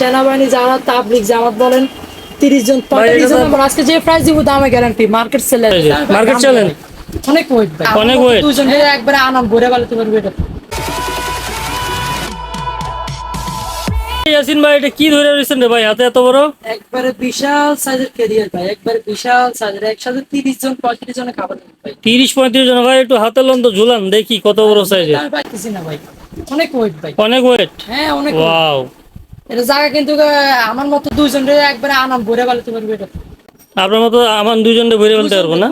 সেনাবাহিনী যারা তাবলিক জামাত বলেন তিরিশ জন পঁয়তাল্লিশ জন আমরা আজকে যে প্রাইস দিব দামে গ্যারান্টি মার্কেট সেলে market challenge? অনেক ওয়েট অনেক weight? দুজন একবারে আনাম ভরে বালাতে পারবে এটা। ইয়াসিন ভাই এটা কি ধরে রয়েছেন রে ভাই? হাতে এত বড়? একবারে বিশাল সাইজের ক্যারিয়ার ভাই একবারে বিশাল সাইজের একসাথে তিরিশ জন পঁয়ত্রিশ জনে খাবার ভাই। তিরিশ পঁয়ত্রিশ জন। ভাই একটু হাতে লন তো ঝুলান দেখি কত বড় সাইজের আমি পাইতেছি না ভাই। অনেক ওয়েট ভাই। অনেক ওয়েট হ্যাঁ অনেক ওয়াও এটা জায়গা কিন্তু আমার মতো দুইজন রে একবারে আনাম ভরে বালাতে পারবে এটা আপনার মতো আমার দুজনকে ভরে বলতে পারব না।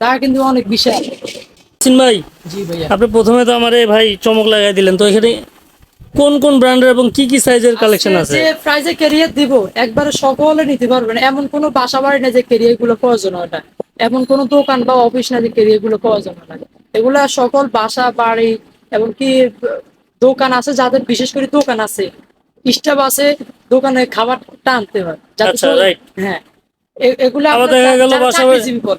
জায়গা কিন্তু অনেক বিশাল। ইয়াসিন ভাই জি ভাইয়া। আপনি প্রথমে তো আমার এই ভাই চমক লাগাই দিলেন তো এখানে কোন কোন ব্র্যান্ডের এবং কি কি সাইজের কালেকশন আছে? যে প্রাইজে ক্যারিয়ার দিব একবারে সকলে নিতে পারবেন এমন কোনো বাসা বাড়ি না যে ক্যারিয়ারগুলো প্রয়োজন হয় না। এমন কোনো দোকান বা অফিস না যে ক্যারিয়ারগুলো প্রয়োজন হয় না। এগুলা সকল বাসা বাড়ি এমনকি দোকান আছে যাদের বিশেষ করে দোকান আছে। স্টাফ আছে দোকানে খাবারটা আনতে হয়। আচ্ছা, right. হ্যাঁ। এগুলো আবার দেখা গেল বাসা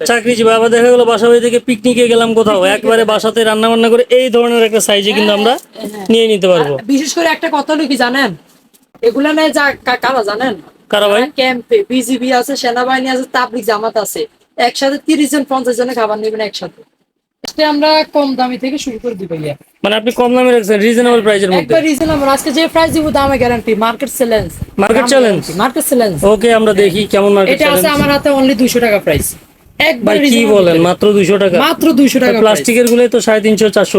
চাকরিজীবী আবার দেখা গেল বাসা বাড়ি থেকে পিকনিকে গেলাম কোথাও। একবারে বাসাতে রান্না বান্না করে এই ধরনের একটা সাইজে কিন্তু আমরা হ্যাঁ। নিয়ে নিতে পারব। বিশেষ করে একটা কথা হলো কি জানেন? এগুলা যা কারা জানেন? কারা ভাই? ক্যাম্পে বিজিবি আছে সেনাবাহিনী আছে তাবলিক জামাত আছে একসাথে তিরিশ জন পঞ্চাশ জনের খাবার নেবেন একসাথে। এ আমরা কম দামি থেকে শুরু করে দিব ইয়া মানে আপনি কম দামে রাখছেন রিজনেবল প্রাইসের মধ্যে? একবার রিজনেবল আজকে যে প্রাইস দিব দামে guarantee market challenge market challenge market challenge okay আমরা দেখি কেমন মার্কেট এটা আছে আমার হাতে অনলি 200 টাকা প্রাইস একবার ভাই কি বলেন? মাত্র দুইশো টাকা। মাত্র 200 টাকা প্লাস্টিকেরগুলো তো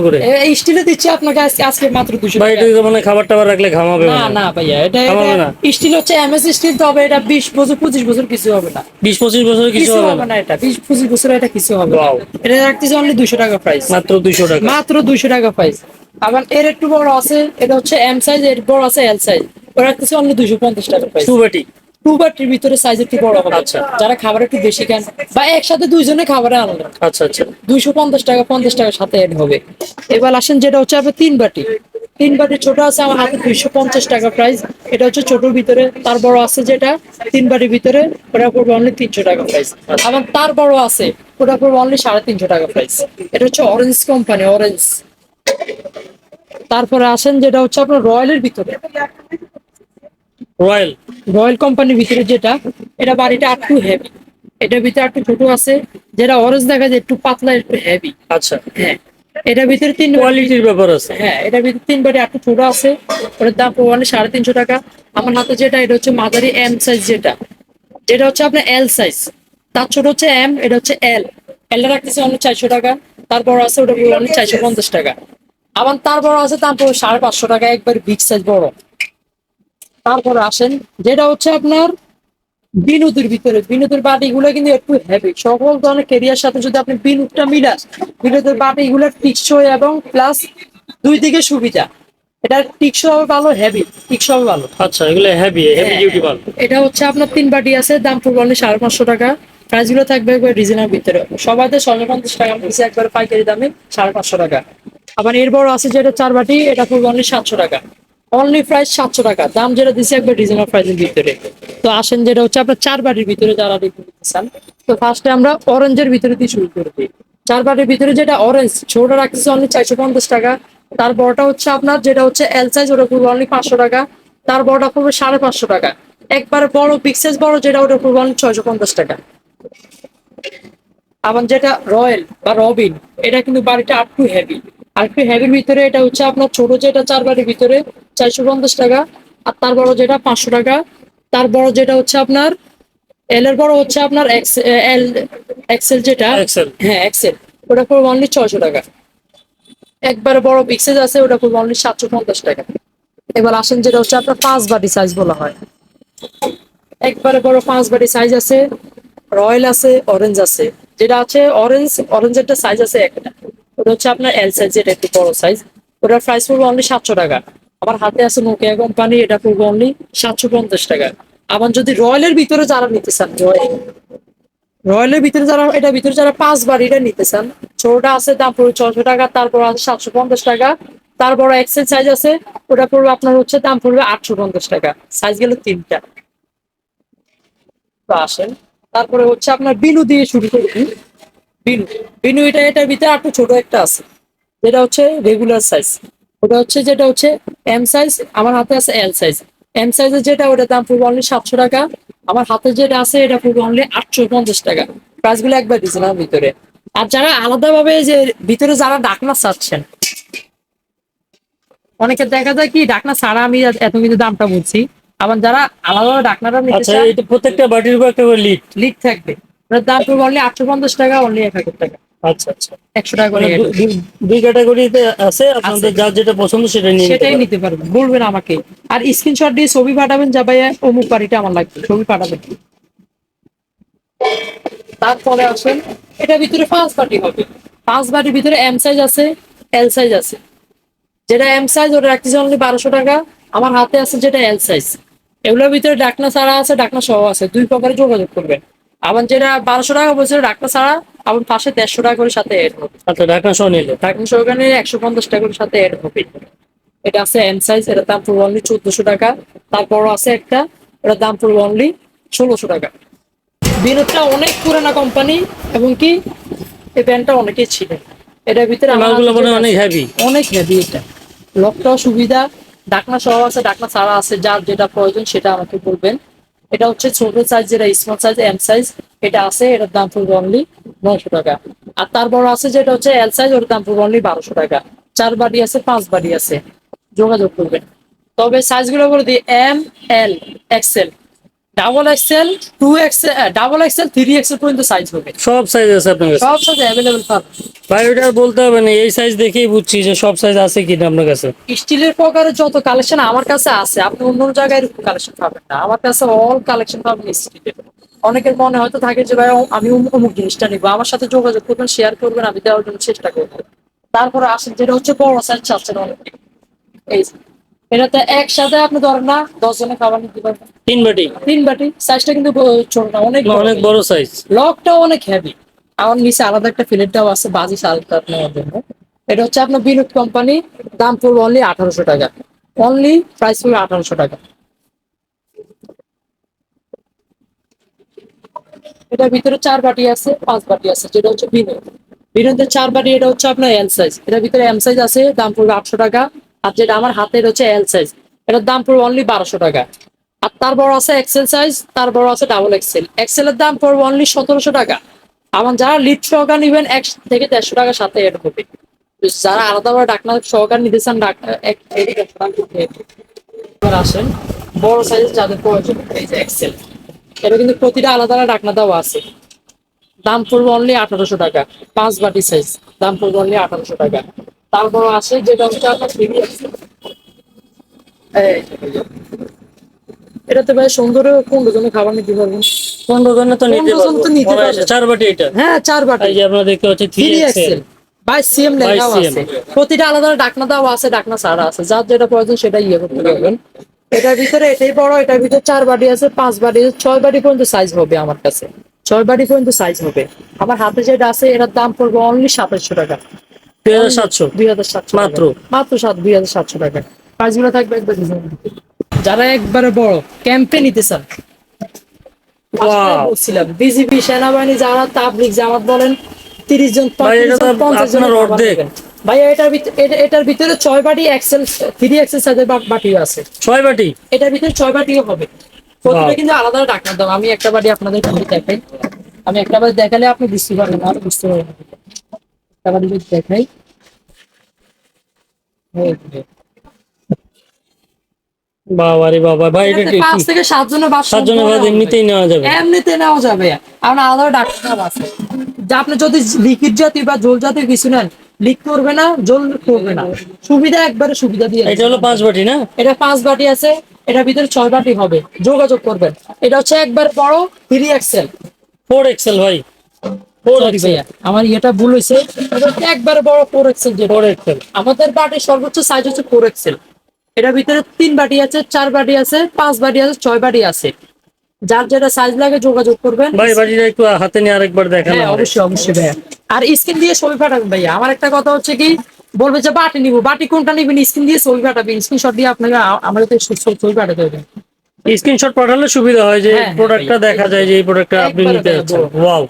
করে। এই স্টিলে দিচ্ছি আপনাকে আজকে আজকে মাত্র 200 ভাই এটা মানে খাবার টাবার রাখলে ঘামাবে না না ভাইয়া এটা আমাবে না? স্টিল হচ্ছে এমএস স্টিল তবে এটা 20 বছর 25 বছর কিছু হবে না। বিশ পঁচিশ বছর কিছু হবে না। এটা 20 25 বছর এটা কিছু হবে না। এটা রাখতেছি অনলি 200 টাকা প্রাইস মাত্র দুইশো টাকা। মাত্র 200 টাকা প্রাইস আবার এর একটু বড় আছে এটা হচ্ছে এম সাইজ এর বড় আছে এল সাইজ ওরা রাখতেছি অনলি 250 টাকা প্রাইস টু বাটির ভিতরে সাইজ একটু বড় হবে। আচ্ছা। যারা খাবার একটু বেশি খান বা একসাথে দুইজনে খাবারে আনলেন আচ্ছা আচ্ছা। দুইশো পঞ্চাশ টাকা পঞ্চাশ টাকার সাথে অ্যাড হবে। এবার আসেন যেটা হচ্ছে আপনার তিন বাটি। তিন বাটি ছোট আছে আমার হাতে দুইশো পঞ্চাশ টাকা প্রাইস এটা হচ্ছে ছোটর ভিতরে তার বড় আছে যেটা তিন বাটির ভিতরে ওটা পড়বে অনলি তিনশো টাকা প্রাইস আবার তার বড় আছে ওটা পড়বে অনলি সাড়ে তিনশো টাকা প্রাইস এটা হচ্ছে অরেঞ্জ কোম্পানি অরেঞ্জ তারপরে আসেন যেটা হচ্ছে আপনার রয়্যালের ভিতরে। রয়্যাল রয়্যাল কোম্পানির ভিতরে যেটা এটা বাড়িটা একটু হেভি এটার ভিতরে একটু ছোট আছে যেটা অরেঞ্জ দেখা যায় একটু পাতলা একটু হেভি আচ্ছা। হ্যাঁ। এটার ভিতরে তিন কোয়ালিটির ব্যাপার আছে। হ্যাঁ এটার ভিতরে তিন বাড়ি একটু ছোট আছে। ওটার দাম পড়বে সাড়ে তিনশো টাকা। আমার হাতে যেটা এটা হচ্ছে মাঝারি এম সাইজ যেটা। যেটা হচ্ছে আপনার এল সাইজ তার ছোট হচ্ছে এম এটা হচ্ছে এল এল রাখতেছে অনেক চারশো টাকা। তারপর আছে ওটা অনেক চারশো পঞ্চাশ টাকা। আবার তারপর আছে তারপর সাড়ে পাঁচশো টাকা একবার বিগ সাইজ বড়। তারপর আসেন যেটা হচ্ছে আপনার বিনোদের ভিতরে। বিনোদের বাটিগুলো কিন্তু একটু হেভি সকল ধরনের কেরিয়ার সাথে যদি আপনি বিনোদটা মিলাস বিনোদের বাটিগুলো টিকসই এবং প্লাস দুই দিকে সুবিধা। এটা টিকসই হবে ভালো হেভি টিকসই হবে ভালো। আচ্ছা এগুলো হেভি হেভি ডিউটি মাল এটা হচ্ছে আপনার তিন বাটি আছে দাম পড়বে অনলি সাড়ে পাঁচশো টাকা। প্রাইসগুলো থাকবে একবার ডিজাইনের ভিতরে। সবাইতে ছশো পঞ্চাশ টাকা নিচে একবার পাইকারি দামে সাড়ে পাঁচশো টাকা। আবার এর বড় আছে যেটা চার বাটি এটা পড়বে অনলি সাতশো টাকা। অনলি প্রাইস সাতশো টাকা। দাম যেটা দিচ্ছে একবার ডিজাইনার প্রাইসের ভিতরে। তো আসেন যেটা হচ্ছে আপনার চার বাটির ভিতরে যারা নিতে চান, তো ফার্স্টে আমরা অরেঞ্জের ভিতরে দিয়ে শুরু করে দিই। চার বাটির ভিতরে যেটা অরেঞ্জ ছোটটা রাখতেছে অনলি চারশো পঞ্চাশ টাকা। তার বড়টা হচ্ছে আপনার যেটা হচ্ছে এল সাইজ ওটা পড়বে অনলি পাঁচশো টাকা। তার বড়টা পড়বে সাড়ে পাঁচশো টাকা। একবারে বড় বিগ সাইজ বড় যেটা, ওটা পড়বে অনলি ছয়শো পঞ্চাশ টাকা। আবার যেটা রয়্যাল বা রবিন, এটা কিন্তু বাড়িটা আপ টু হেভি আর একটু হেভির ভিতরে এটা হচ্ছে আপনার ছোট যেটা চার বাড়ির ভিতরে চারশো পঞ্চাশ টাকা। আর তার বড় যেটা পাঁচশো টাকা। তার বড় যেটা হচ্ছে আপনার এল এর বড় হচ্ছে আপনার এক্স এল এক্সেল যেটা। হ্যাঁ এক্সেল ওটা পড়বে অনলি ছয়শো টাকা। একবারে বড় বিগ আছে ওটা পড়বে অনলি সাতশো পঞ্চাশ টাকা। এবার আসেন যেটা হচ্ছে আপনার পাঁচ বাটি সাইজ বলা হয়। একবারে বড় পাঁচ বাটি সাইজ আছে। রয়্যাল আছে অরেঞ্জ আছে। যেটা আছে অরেঞ্জ অরেঞ্জেরটা সাইজ আছে একটা ওটা হচ্ছে আপনার এল সাইজ যেটা একটু বড় সাইজ ওটার প্রাইস পড়বে অনলি সাতশো টাকা। আমার হাতে আছে নোকিয়া কোম্পানি এটা পড়বে অনলি সাতশো পঞ্চাশ টাকা। আবার যদি রয়্যালের ভিতরে যারা নিতে চান রয়্যাল রয়্যালের ভিতরে যারা এটা ভিতরে যারা পাঁচ বাড়িটা নিতে চান, ছোটটা আছে, দাম পড়বে ছশো টাকা, তারপর আছে সাতশো পঞ্চাশ টাকা। তারপর এক্সেল সাইজ আছে, ওটা পড়বে আপনার হচ্ছে দাম পড়বে আটশো পঞ্চাশ টাকা। সাইজ গেল তিনটা। আসেন। তারপরে হচ্ছে আপনার বিনু দিয়ে শুরু করি বিনু বিনু এটা এটার ভিতরে একটু ছোট একটা আছে। যেটা হচ্ছে রেগুলার সাইজ ওটা হচ্ছে যেটা হচ্ছে এম সাইজ আমার হাতে আছে এল সাইজ এম সাইজের যেটা ওটার দাম পড়বে অনলি সাতশো টাকা। আমার হাতে যেটা আছে এটা পড়বে অনলি আটশো পঞ্চাশ টাকা। প্রাইসগুলো একবার না ভিতরে। আর যারা আলাদাভাবে যে ভিতরে যারা ডাকনা চাচ্ছেন অনেকে দেখা যায় কি ডাকনা ছাড়া আমি এত কিন্তু দামটা বলছি। আবার যারা আলাদাভাবে ডাকনাটা নিতে আচ্ছা প্রত্যেকটা বাটির উপর একটা লিড লিক থাকবে। দাম পড়বে অনলি আটশো পঞ্চাশ টাকা অনলি এক হাজার টাকা। আচ্ছা আচ্ছা। একশো টাকা করে মানে দুই ক্যাটাগরিতে আছে আপনাদের যার যেটা পছন্দ সেটা নিয়ে সেটাই নিতে পারবেন বলবেন আমাকে। আর স্ক্রিনশট দিয়ে ছবি পাঠাবেন যা ভাইয়া অমুক বাড়িটা আমার লাগবে ছবি পাঠাবেন। তারপরে আসেন এটা ভিতরে পাঁচ বাটি হবে। পাঁচ বাটির ভিতরে এম সাইজ আছে এল সাইজ আছে। যেটা এম সাইজ ওটা রাখতেছে অনলি বারোশো টাকা। আমার হাতে আছে যেটা এল সাইজ এগুলোর ভিতরে ডাকনা ছাড়া আছে ডাকনা সহ আছে। দুই প্রকারে যোগাযোগ করবেন। আবার যেটা বারোশো টাকা বলছে ডাকনা ছাড়া আমার পাশে দেড়শো টাকা করে সাথে এড হবে আচ্ছা ঢাকা সহ নিলে। ঢাকনা সহকারে একশো পঞ্চাশ টাকা করে সাথে এড হবে এটা আছে এম সাইজ এটার দাম পড়বে অনলি চোদ্দশো টাকা। তারপরও আছে একটা এটার দাম পড়বে অনলি ষোলোশো টাকা। বিনোদটা অনেক পুরানা কোম্পানি এবং কি এই ব্যান্ডটা অনেকেই ছিল এটার ভিতরে আমার মালগুলো মনে অনেক হেভি অনেক হেভি এটা। লকটাও সুবিধা ডাকনা সহ আছে ডাকনা ছাড়া আছে যার যেটা প্রয়োজন সেটা আমাকে বলবেন। এটা হচ্ছে ছোট সাইজ যেটা স্মল সাইজ এম সাইজ এটা আছে, এটার দাম পড়বে অনলি নয়শো টাকা। আর তার বড় আছে যেটা হচ্ছে এল সাইজ ওর দাম পড়বে অনলি বারোশো টাকা। চার বাড়ি আছে, পাঁচ বাড়ি আছে। যোগাযোগ করবেন। তবে সাইজগুলো বলে দিই M L XL double XL two XL double XL three XL পর্যন্ত সাইজ হবে। সব সাইজ আছে আপনার কাছে সব সাইজ অ্যাভেলেবেল পাবেন ভাই ওটা বলতে হবে না এই সাইজ দেখেই বুঝছি যে সব সাইজ আছে কিনা আপনার কাছে। স্টিলের প্রকারের যত কালেকশন আমার কাছে আছে আপনি অন্য জায়গায় এরকম কালেকশন পাবেন না। আমার কাছে অল কালেকশন পাবেন স্টিলের অনেকের মনে হয়তো থাকে যে ভাই আমি অমুক জিনিসটা নিবো। আমার সাথে যোগাযোগ করবেন শেয়ার করবেন আমি দেওয়ার জন্য চেষ্টা করব। তারপরে আসেন যেটা হচ্ছে বড় সাইজ চাচ্ছেন অনেকে এই যে। এটাতে একসাথে আপনি ধরেন না দশ জনে খাবার নিতে পারবেন। তিন বাটি। তিন বাটি সাইজটা কিন্তু ছোট না অনেক বড়। অনেক বড় সাইজ লকটাও অনেক হেভি আমার নিচে আলাদা একটা ফিলেটটাও আছে বাজি সালটা নেওয়ার জন্য। এটা হচ্ছে আপনার বিনোদ কোম্পানি দাম পড়বে অনলি আঠারোশো টাকা। অনলি প্রাইস পড়বে আঠারোশো টাকা। এটার ভিতরে চার বাটি আছে পাঁচ বাটি আছে যেটা হচ্ছে বিনোদ। বিনোদের চার বাটি এটা হচ্ছে আপনার এল সাইজ এটার ভিতরে এম সাইজ আছে দাম পড়বে আটশো টাকা। আর যেটা আমার হাতের হচ্ছে এল সাইজ এটার দাম পড়বে অনলি বারোশো টাকা। আর তার বড় আছে এক্সেল সাইজ তার বড় আছে ডাবল এক্সেল এক্সেল এর দাম পড়বে অনলি সতেরোশো টাকা। আমার যারা লিড সহকার নিবেন, এক থেকে দেড়শো টাকার সাথে এড হবে। যারা আলাদাভাবে ডাকনা সহকার নিতে চান। এবার আসেন, বড় সাইজ যাদের প্রয়োজন এক্সেল এটা কিন্তু প্রতিটা আলাদা আলাদা ডাকনা দেওয়া আছে। দাম পড়বে অনলি আঠারোশো টাকা। পাঁচ বাটি সাইজ দাম পড়বে অনলি আঠারোশো টাকা। তারপর আছে যেটা হচ্ছে আপনার থ্রি এক্সেল যে। এটাতে ভাই সুন্দর পনেরো জনে খাবার নিতে পারবেন। পনেরো জনে তো নিতে তো নিতে পারব। চার বাটি এটা? হ্যাঁ চার বাটি। এই যে আপনারা দেখতে পাচ্ছেন থ্রি এক্সেল লেখাও আছে। প্রতিটা আলাদা ডাকনা দেওয়া আছে ডাকনা ছাড়া আছে। যার যেটা প্রয়োজন সেটা ইয়ে করতে পারবেন। এটার ভিতরে এটাই বড় এটার ভিতরে চার বাটি আছে পাঁচ বাটি ছয় বাটি পর্যন্ত সাইজ হবে আমার কাছে। ছয় বাটি পর্যন্ত সাইজ হবে। আমার হাতে যেটা আছে এটার দাম পড়বে অনলি সাতাশশো টাকা। দুই হাজার সাতশো। দুই হাজার সাতশো মাত্র? মাত্র সাত দুই হাজার সাতশো টাকা। প্রাইসগুলো থাকবে একবার যারা একবারে বড় ক্যাম্পে নিতে চান. বলছিলাম বিজিবি সেনাবাহিনী যারা তাবলিক জামাত বলেন তিরিশ জন 35 জন, 50 জন আপনার খাবার অর্ধেক। নেবেন। ভাই এটার ভিতরে এটা- এটার ভিতরে ছয় বাটি এক্সেল থ্রি এক্সেল সাইজের বাটিও আছে। ছয় বাটি? এটার ভিতরে ছয় বাটিও হবে। Wow. কিন্তু আলাদা ডাকনার দাম। আমি একটা বাটি আপনাদের খুলে দেখাই। আমি একটা বাটি দেখালে আপনি বুঝতে পারবেন আর বুঝতে পারবেন একটা বাটি দেখাই। এই বাবা রে বাবা ভাই এটা কি? পাঁচ থেকে সাত জনের বাস সাত জনের ভাত এমনিতেই নেওয়া যাবে। এমনিতে নেওয়া যাবে। কারণ আলাদা ডাক্তার আছে। যা আপনি যদি লিকুইড জাতীয় বা জল জাতীয় কিছু নেন লিক করবে না জল করবে না। সুবিধা একবারে সুবিধা দিয়ে এটা হলো পাঁচ বাটি না? এটা পাঁচ বাটি আছে এটার ভিতরে ছয় বাটি হবে। যোগাযোগ করবেন। এটা হচ্ছে একবার বড় থ্রি এক্সেল ফোর এক্সেল ভাই। আমার ইয়েটা ভুল হয়েছে এটা একবারে বড় ফোর এক্সেল যেটা। ফোর এক্সেল আমাদের বাটির সর্বোচ্চ সাইজ হচ্ছে ফোর এক্সেল এটার ভিতরে তিন বাটি আছে চার বাটি আছে পাঁচ বাটি আছে ছয় বাটি আছে। যার যেটা সাইজ লাগে যোগাযোগ করবেন। ভাই বাটিটা একটু হাতে নিয়ে আরেকবার দেখানো হ্যাঁ অবশ্যই অবশ্যই ভাইয়া। আর স্ক্রিন দিয়ে ছবি পাঠাবেন ভাইয়া। আমার একটা কথা হচ্ছে কি বলবে যে বাটি নিবো। বাটি কোনটা নিবেন? স্ক্রিন দিয়ে ছবি পাঠাবেন। স্ক্রিনশট দিয়ে আপনাকে আমাদের ছবি পাঠাতে হবে। স্ক্রিনশট পাঠালে সুবিধা হয় যে হ্যাঁ, প্রোডাক্টটা দেখা যায় যে এই প্রোডাক্টটা আপনি নিতে যাচ্ছেন। ওয়াও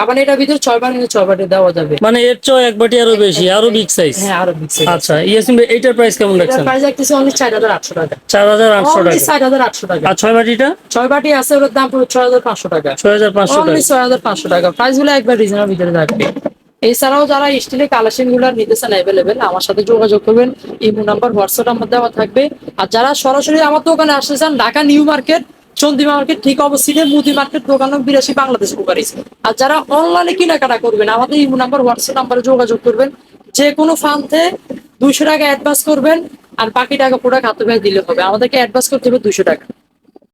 আবার এটার ভিতরে ছয় বাটি ছয় বাটি দেওয়া যাবে। মানে এর চেয়ে এক বাটি আরও বেশি আরও বিগ সাইজ হ্যাঁ আরও বিগ আচ্ছা ইয়াসিন ভাই এইটার প্রাইস কেমন এটার রাখছেন প্রাইস রাখতেছি অনলি চার হাজার আটশো টাকা। চার হাজার আটশো অনলি টাকা। চার হাজার আটশো টাকা। আর ছয় বাটিটা? ছয় বাটি আছে ওটার দাম হাজার পাঁচশো টাকা। ছয় হাজার পাঁচশো অনলি টাকা। ছয় হাজার পাঁচশো টাকা। প্রাইসগুলো একবার রিজনেবল ভিতরে থাকবে। এছাড়াও যারা স্টিলের কালেকশনগুলো নিতেছেন অ্যাভেলেবেল আমার সাথে যোগাযোগ করবেন। ইমো নাম্বার হোয়াটসঅ্যাপ নাম্বার দেওয়া থাকবে। আর যারা সরাসরি আমার দোকানে আসতে চান, ঢাকা নিউ মার্কেট চন্দি মার্কেট, ঠিক অবস্থিতে মুদি মার্কেট, দোকান বিরাশি বাংলাদেশ কুকারিস আর যারা অনলাইনে কেনাকাটা করবেন, আমাদের ইমো নাম্বার হোয়াটসঅ্যাপ নাম্বারে যোগাযোগ করবেন। যে কোনো ফান্ডে দুইশো টাকা অ্যাডভান্স করবেন, আর বাকি টাকা পুরো খাতে দিলে হবে। আমাদেরকে অ্যাডভান্স করতে হবে দুইশো টাকা।